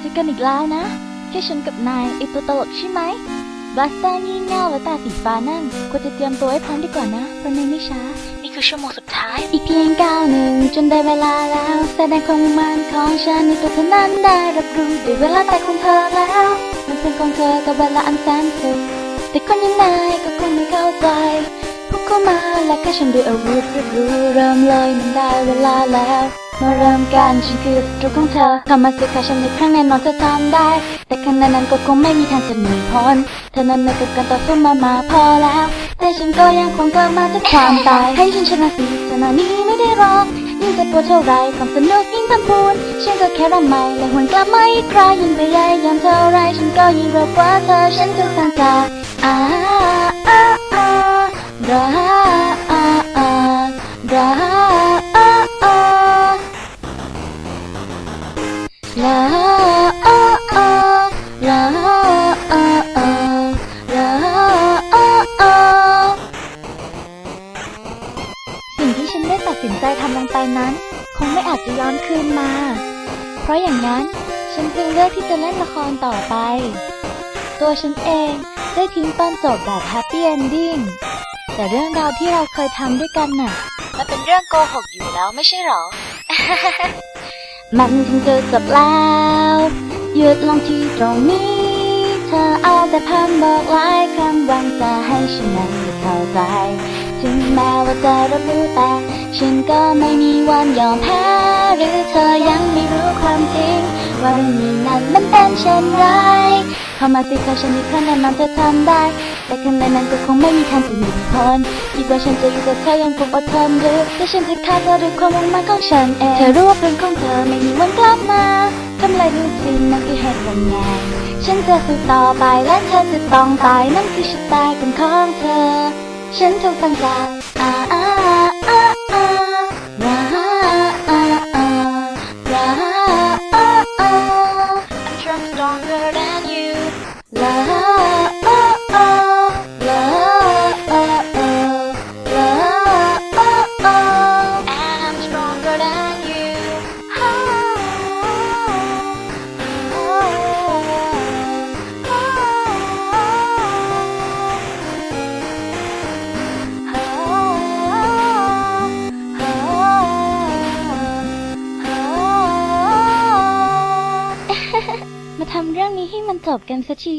เจอกันอีกแล้วนะ แค่ฉันกับนายไอตัวตลกใช่ไหมบลัสเตอร์งี่เง่าและตาสีฟ้านั่นควรจะเตรียมตัวให้พร้อมดีกว่านะ เพราะในไม่ช้า นี่คือชั่วโมงสุดท้าย อีกเพียงก้าวหนึ่งจนได้เวลาแล้ว แสดงความมุ่งมั่นของฉันในตัวเธอนั้นได้รับรู้ได้เวลาตายของเธอแล้ว มันเป็นของเธอกับเวลาอันแสนสุขแต่คนอยังนายก็ และก็ฉันด้วยอาวุธรู้รู้เริ่มเลยมันได้เวลาแล้วมาเริ่มกันฉันคือศัตรูของเธอทำมาสิคะฉันในครั้งแน่นอนเธอทำได้ แต่ขณะนั้นก็คงไม่มีทางจะหนีพ้นเธอนั้นในกับการต่อสู้มามาพอแล้ว แต่ฉันก็ยังคงเกิดมาจากความตาย ให้ฉันชนะสิชนะนี้ไม่ได้รอกยิ่งจะปวดเท่าไรความสนุกยิ่งทำพูนฉันก็แค่รำใหม่และหวนกลับมาอีกครายิ่งพยายามเท่าไรฉันก็ยิ่งร็วกว่าเธอฉันถูกทางจากอ่าอ่าอ่ารา ลาอาอลาอาอลาอาอสิ่งที่ฉันได้ตัดสินใจทำลงไปนั้น คงไม่อาจจะย้อนคืนมา เพราะอย่างนั้นฉันจึงเลือกที่จะเล่นละครต่อไป ตัวฉันเองได้ทิ้งตอนจบแบบแฮปปี้เอนดิ้งแต่เรื่องราวที่เราเคยทำด้วยกันน่ะ มันเป็นเรื่องโกหกอยู่แล้วไม่ใช่หรอ มันถึงจะจบแล้ว หยุดลงที่ตรงนี้ เธอเอาแต่พันบอกหลายครั้งหวังจะให้ฉันนั้นได้เข้าใจ ถึงแม้ว่าจะรับรู้แต่ฉันก็ไม่มีวันยอมแพ้ หรือเธอยังไม่รู้ความจริง ว่าเรื่องนี้นั้นมันเป็นเช่นไร เข้ามาสิคะฉันอีกครั้งแน่นอนเธอทำได้ แต่ข้างในนั้นก็คงไม่มีทางจะหนีพ้นคิดว่าฉันจะอยู่กับเธอยังคงอดทนหรือแต่ฉันจะฆ่าเธอด้วยความมุ่งมั่นของฉันเองเธอรู้ว่าเป็นของเธอไม่มีวันกลับมาทำลายรู้สินั่นคือเหตุผลไงฉันจะสู้ต่อไปและเธอจะต้องตายนั่นคือชะตากรรมของเธอ ฉันถูกตั้งจากอ่า ทำเรื่องนี้ให้มันจบกันสักที